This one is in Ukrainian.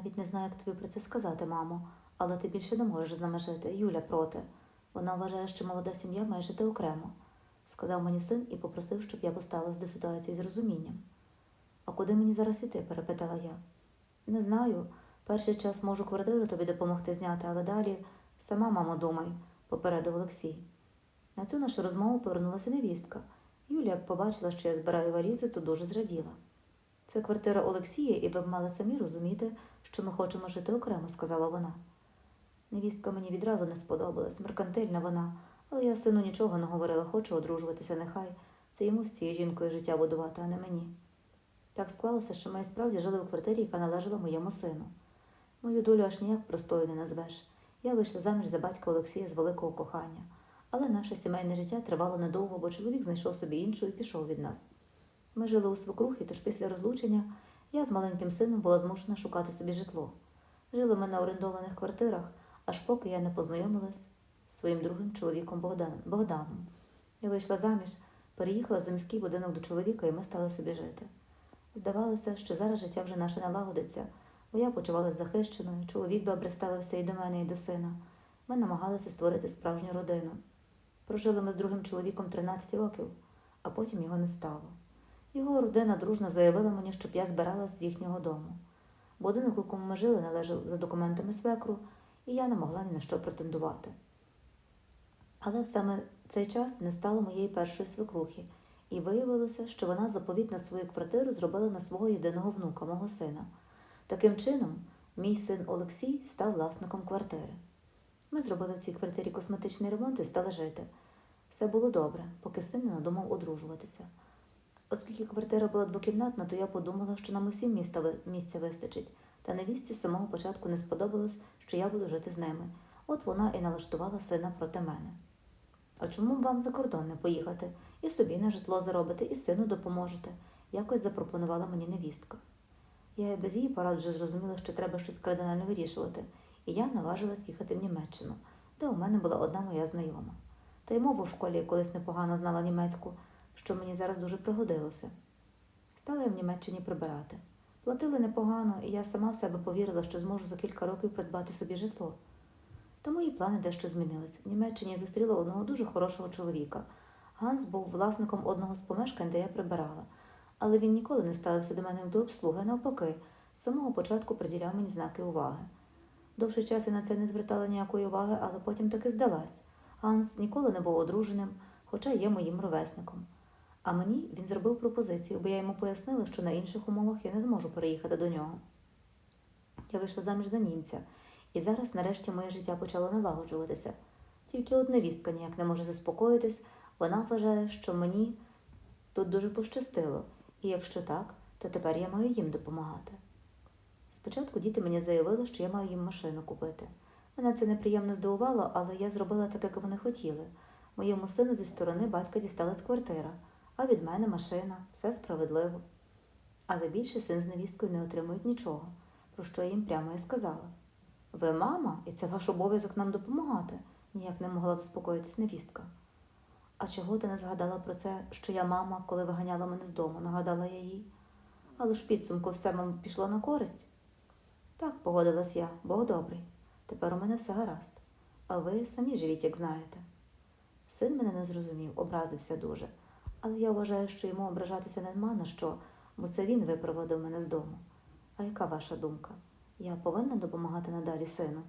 навіть не знаю, як тобі про це сказати, мамо, але ти більше не можеш з нами жити. Юля проти. Вона вважає, що молода сім'я має жити окремо, сказав мені син і попросив, щоб я поставилась до ситуації з розумінням. А куди мені зараз іти? перепитала я. Не знаю. Перший час можу квартиру тобі допомогти зняти, але далі сама, мамо, думай, попередив Олексій. На цю нашу розмову повернулася невістка. Юля, як побачила, що я збираю валізи, то дуже зраділа. Це квартира Олексія, і ви б мали самі розуміти, що ми хочемо жити окремо, сказала вона. Невістка мені відразу не сподобалась, меркантильна вона, але я сину нічого не говорила, хочу одружуватися, нехай. Це йому з цією жінкою життя будувати, а не мені. Так склалося, що ми справді жили в квартирі, яка належала моєму сину. Мою долю аж ніяк простою не назвеш. Я вийшла заміж за батька Олексія з великого кохання. Але наше сімейне життя тривало недовго, бо чоловік знайшов собі іншу і пішов від нас. Ми жили у свекрухі, тож після розлучення я з маленьким сином була змушена шукати собі житло. Жили ми на орендованих квартирах, аж поки я не познайомилась з своїм другим чоловіком Богданом. Я вийшла заміж, переїхала в заміський будинок до чоловіка, і ми стали собі жити. Здавалося, що зараз життя вже наше налагодиться, бо я почувалася захищеною, чоловік добре ставився і до мене, і до сина. Ми намагалися створити справжню родину. Прожили ми з другим чоловіком 13 років, а потім його не стало. Його родина дружно заявила мені, щоб я збиралась з їхнього дому. Будинок, у якому ми жили, належав за документами свекру, і я не могла ні на що претендувати. Але саме цей час не стало моєї першої свекрухи, і виявилося, що вона заповіт на свою квартиру зробила на свого єдиного внука, мого сина. Таким чином, мій син Олексій став власником квартири. Ми зробили в цій квартирі косметичний ремонт і стали жити. Все було добре, поки син не надумав одружуватися. Оскільки квартира була двокімнатна, то я подумала, що нам усім міста місця вистачить, та невістці з самого початку не сподобалось, що я буду жити з ними. От вона і налаштувала сина проти мене. А чому б вам за кордон не поїхати? І собі на житло заробите, і сину допоможете, якось запропонувала мені невістка. Я і без її порад вже зрозуміла, що треба щось кардинально вирішувати, і я наважилась їхати в Німеччину, де у мене була одна моя знайома. Та й мову в школі я колись непогано знала німецьку, що мені зараз дуже пригодилося. Стала я в Німеччині прибирати. Платили непогано, і я сама в себе повірила, що зможу за кілька років придбати собі житло. Та мої плани дещо змінились. В Німеччині я зустріла одного дуже хорошого чоловіка. Ганс був власником одного з помешкань, де я прибирала, але він ніколи не ставився до мене до обслуги, навпаки, з самого початку приділяв мені знаки уваги. Довший час я на це не звертала ніякої уваги, але потім таки здалась. Ганс ніколи не був одруженим, хоча є моїм ровесником. А мені він зробив пропозицію, бо я йому пояснила, що на інших умовах я не зможу переїхати до нього. Я вийшла заміж за німця, і зараз, нарешті, моє життя почало налагоджуватися. Тільки одна вістка ніяк не може заспокоїтись, вона вважає, що мені тут дуже пощастило, і якщо так, то тепер я маю їм допомагати. Спочатку діти мені заявили, що я маю їм машину купити. Мене це неприємно здивувало, але я зробила так, як вони хотіли. Моєму сину зі сторони батька дісталась квартира, а від мене машина, все справедливо. Але більше син з невісткою не отримують нічого, про що я їм прямо і сказала. Ви мама, і це ваш обов'язок нам допомагати, ніяк не могла заспокоїтись невістка. А чого ти не згадала про це, що я мама, коли виганяла мене з дому, нагадала я їй. Але ж підсумку все вам пішло на користь. Так, погодилась я, Бог добрий. Тепер у мене все гаразд. А ви самі живіть, як знаєте. Син мене не зрозумів, образився дуже, але я вважаю, що йому ображатися нема на що, бо це він випроводив мене з дому. А яка ваша думка? Я повинна допомагати надалі сину?